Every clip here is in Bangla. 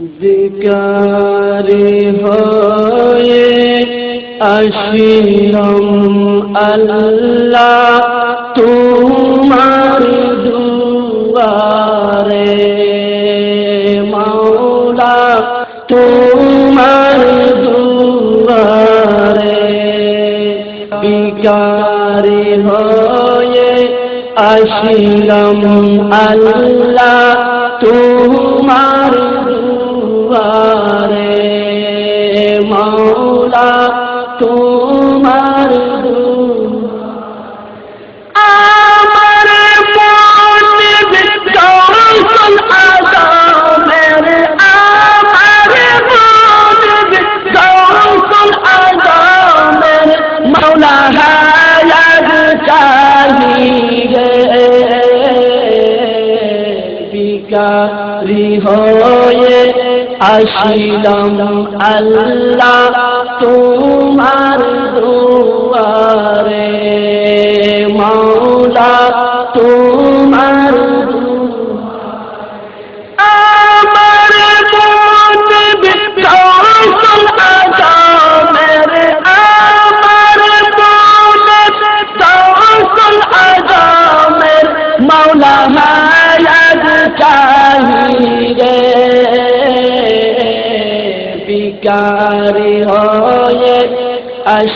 বিকারি হয়ে আসিলাম আল্লাহ তোমার দুয়ারে মাওলা তোমার দুয়ারে বিকারি হয়ে আসিলাম আল্লাহ তোমার দুয়ারে আসিলাম আল্লাহ তোমার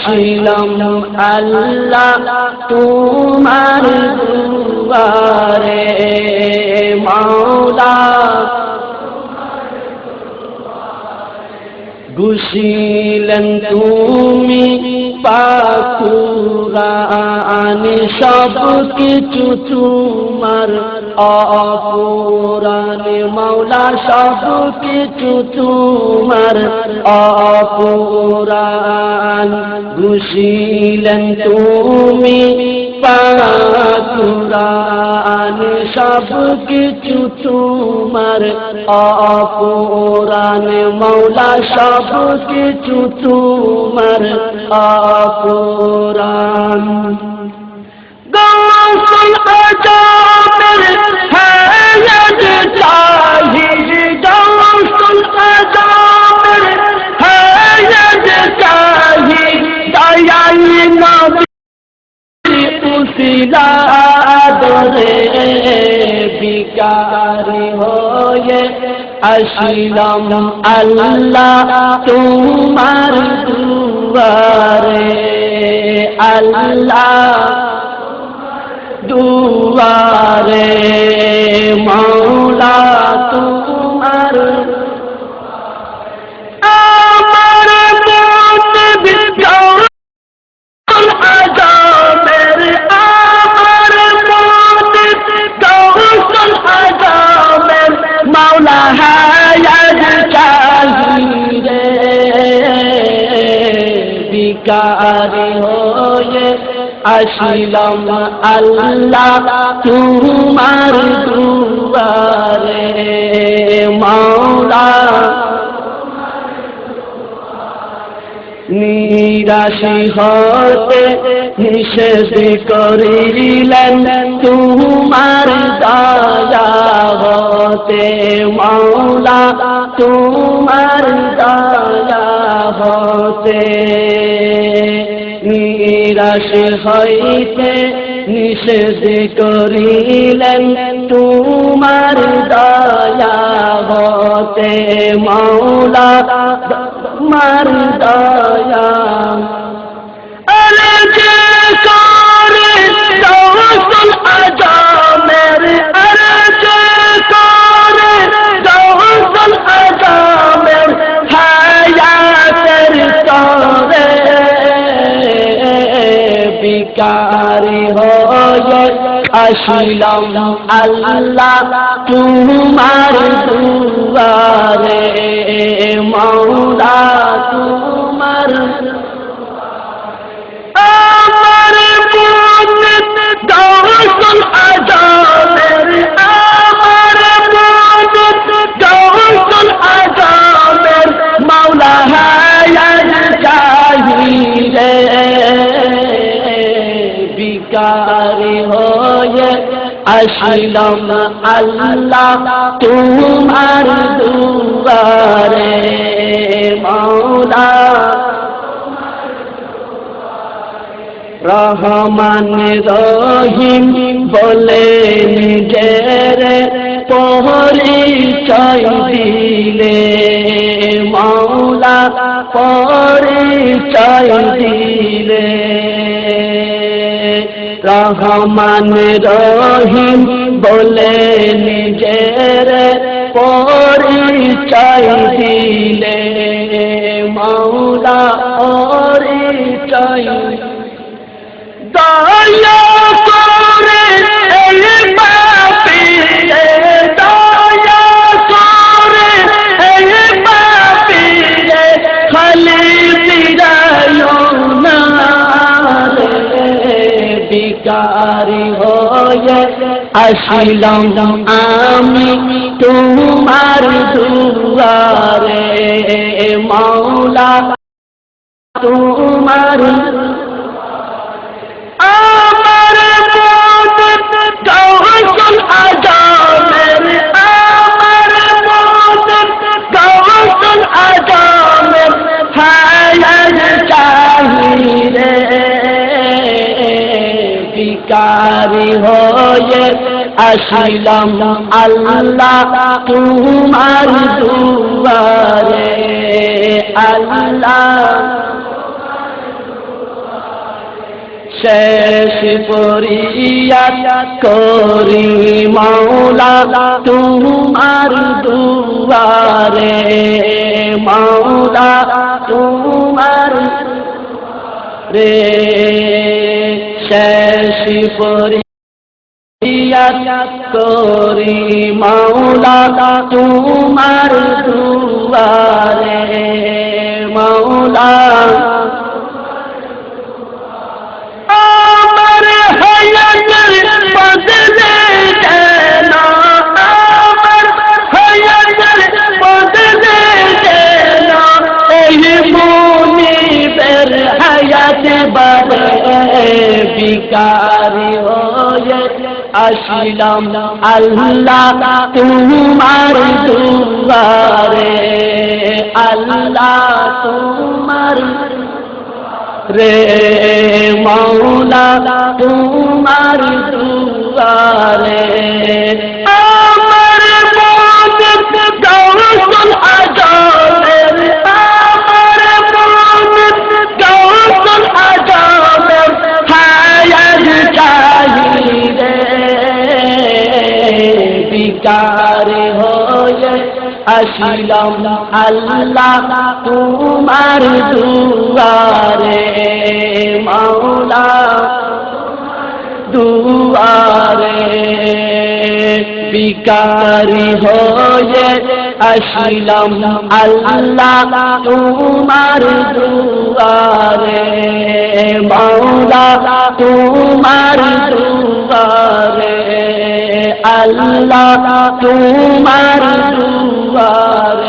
আসিলাম আল্লাহ তোমার দুয়ারে মাওলা। গুছিলেন তুমি পাকুরান সব কিছু তোমার অপুরান মাওলা সব কিছু তোমার অপুরান ঘুষিলেন তুমি পাকুরান সব কিছু তোমার। অপুরান মৌলা সব কিছু তোমার। অপুরান বিকারি হয়ে আসিলাম আল্লাহ তোমার দুয়ারে আল্লাহ দুয়ারে মৌলা মাওলা হায়াত চাহিরে বিকারি হয়ে আসিলাম আল্লাহ তোমার দুয়ারে। মাওলা, নিরাশি হতে নিষেধ করিলেন তোমার দয়া। হতে মাওলা, তোমার দয়া হতে। নিরাশি হইতে নিষেধ করিলেন, তোমার দয়া হতে মাওলা, তোমার দয়া। করে দৌসল বিকারি হয়ে আসিলাম আল্লাহ তোমার দুয়ারে মৌলা তোমার আসিলাম আল্লাহ তোমার দুবারে মৌলা রহমান রহিম বলে নিজের পরিচয় দিলে মৌলা পরিচয় দিলে। রহমান রহিম বলে নিজের পরিচয় দিলে। মৌরা পরিচয় বিকারি হয়ে আসিলাম আমি তোমার দুয়ারে মাওলা তোমার আমার আসিলাম আল্লাহ তোমার দুয়ারে, আল্লাহ শেষ পরিয়াত করি, মাওলা তোমার দুয়ারে, মাওলা তোমার রে, শেষ পরিয়াত করি মাওলা তোমার দুয়ারে মাওলা। আমার আসিলাম আল্লাহ তোমার দুয়ারে আল্লাহ তোমার রে মৌলা তোমার দুয়ারে। আসিলাম, আল্লাহ তোমার দুয়ারে, মাওলা দুয়ারে। বিকারি হয়ে আসিলাম, আল্লাহ তোমার দুয়ারে, মাওলা তোমার দুয়ারে। আল্লাহ তোমার দুয়ারে